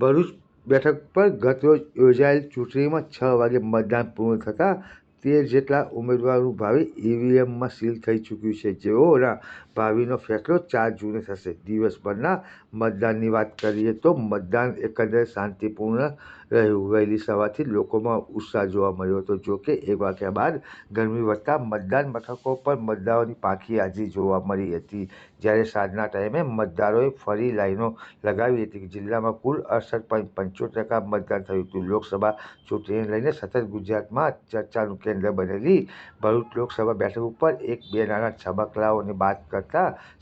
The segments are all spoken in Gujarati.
ભરૂચ બેઠક પર ગતરોજ યોજાયેલ ચૂંટણીમાં છ વાગે મતદાન પૂર્ણ થતાં તેર જેટલા ઉમેદવારોનું ભાવિ ઈવીએમમાં સીલ થઈ ચૂક્યું છે. જેઓના ભાવિનો ફેંકલો ચાર જૂને થશે. દિવસભરના મતદાનની વાત કરીએ તો મતદાન એકંદરે શાંતિપૂર્ણ રહ્યું. વહેલી સવારથી લોકોમાં ઉત્સાહ જોવા મળ્યો હતો. જોકે એક વાગ્યા બાદ ગરમી વધતા મતદાન મથકો પર મતદારોની પાંખી હાજરી જોવા મળી હતી. જ્યારે સાંજના ટાઈમે મતદારોએ ફરી લાઈનો લગાવી હતી. જિલ્લામાં કુલ અડસઠ પોઈન્ટ પંચોતેર ટકા મતદાન થયું હતું. લોકસભા ચૂંટણીને લઈને સતત ગુજરાતમાં ચર્ચાનું કેન્દ્ર બનેલી ભરૂચ લોકસભા બેઠક ઉપર એક બે નાના છબકલાઓની વાત કરતાં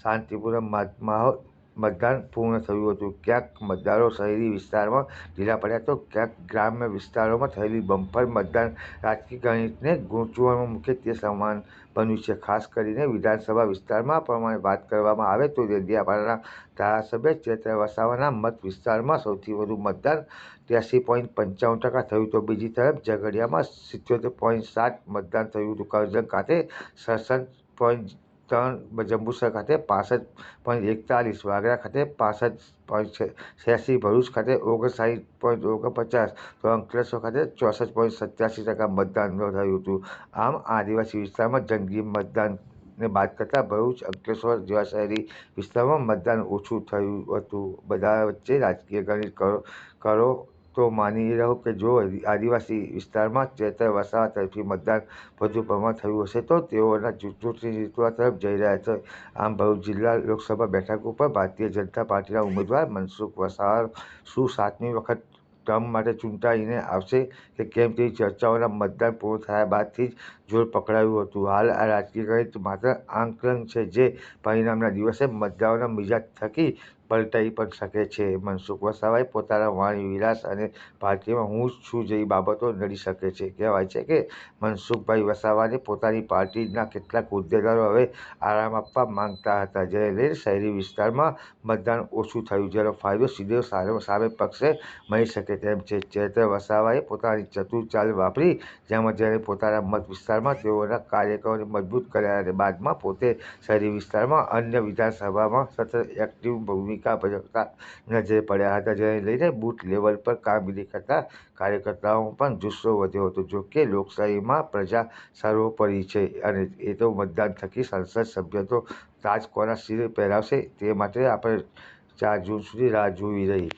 શાંતિપૂર્ણ માહોલ, મતદાન પૂર્ણ થયું હતું. ક્યાંક મતદારો શહેરી વિસ્તારમાં ઢીલા પડ્યા તો ક્યાંક ગ્રામ્ય વિસ્તારોમાં થયેલી બમ્પર મતદાન રાજકીય ગણિતને ગૂંચવણમાં મૂકે તે સમાન બન્યું છે. ખાસ કરીને વિધાનસભા વિસ્તારમાં પ્રમાણે વાત કરવામાં આવે તો દેડિયાપાડાના ધારાસભ્ય ચેતર વસાવાના મત વિસ્તારમાં સૌથી વધુ મતદાન ત્યાસી પોઈન્ટ પંચાવન ટકા થયું તો બીજી તરફ ઝઘડિયામાં સિત્યોતેર પોઈન્ટ સાત મતદાન થયું હતું. કરજણ ખાતે સડસઠ પોઈન્ટ ત્રણ જંબુસર ખાતે પાસઠ પોઈન્ટ એકતાલીસ, વાગરા ખાતે પાસઠ પોઈન્ટ છ્યાસી, ભરૂચ ખાતે ઓગણસાઠ પોઈન્ટ ઓગણપચાસ તો અંકલેશ્વર ખાતે ચોસઠ પોઈન્ટ સત્યાસી ટકા મતદાન નોંધાયું હતું. આમ આદિવાસી વિસ્તારમાં જંગી મતદાનને બાદ કરતાં ભરૂચ, અંકલેશ્વર જેવા શહેરી વિસ્તારમાં મતદાન ઓછું થયું હતું. બધા વચ્ચે રાજકીય ગણિત કરો કરો તો માની રહો કે જો આદિવાસી વિસ્તારમાં ચેતર વસાવા તરફી મતદાન વધુ પ્રમાણ થયું હશે, તો તેઓના ચૂંટણી જીતવા તરફ જઈ રહ્યા છે. આમ ભરૂચ જિલ્લા લોકસભા બેઠક ઉપર ભારતીય જનતા પાર્ટીના ઉમેદવાર મનસુખ વસાવા શું સાતમી વખત ટર્મ માટે ચૂંટાઈને આવશે કે કેમ તેવી ચર્ચાઓના મતદાન પૂર્ણ થયા બાદથી જ જોર પકડાયું હતું. હાલ આ રાજકીય માત્ર આંકલન છે, જે પરિણામના દિવસે મતદારોના મિજાજ થકી પલટાઈ પણ શકે છે. મનસુખ વસાવાએ પોતાના વાણી વિલાસ અને પાર્ટીમાં હું છું જેવી બાબતો નડી શકે છે. કહેવાય છે કે મનસુખભાઈ વસાવાને પોતાની પાર્ટીના કેટલાક હોદ્દેદારો હવે આરામ આપવા માંગતા હતા. જેને લઈને શહેરી વિસ્તારમાં મતદાન ઓછું થયું, જેનો ફાયદો સીધો સામે પક્ષે મળી શકે તેમ છે. ચેતર વસાવાએ પોતાની ચતુર ચાલ વાપરી, જેમાં જેને પોતાના મત વિસ્તારમાં તેઓના કાર્યકરોને મજબૂત કર્યા અને બાદમાં પોતે શહેરી વિસ્તારમાં અન્ય વિધાનસભામાં સતત એક્ટિવ ભૂમિકા ભૂમિકા ભજવતા નજરે પડ્યા હતા. જેને લઈને બૂથ લેવલ પર કામગીરી કરતા કાર્યકર્તાઓ પણ જુસ્સો વધ્યો હતો. જોકે લોકશાહીમાં પ્રજા સર્વોપરી છે અને એ તો મતદાન થકી સંસદ સભ્ય તો તાજ કોના શિરે પહેરાવશે તે માટે આપણે ચાર જૂન સુધી રાહ જોવી રહી.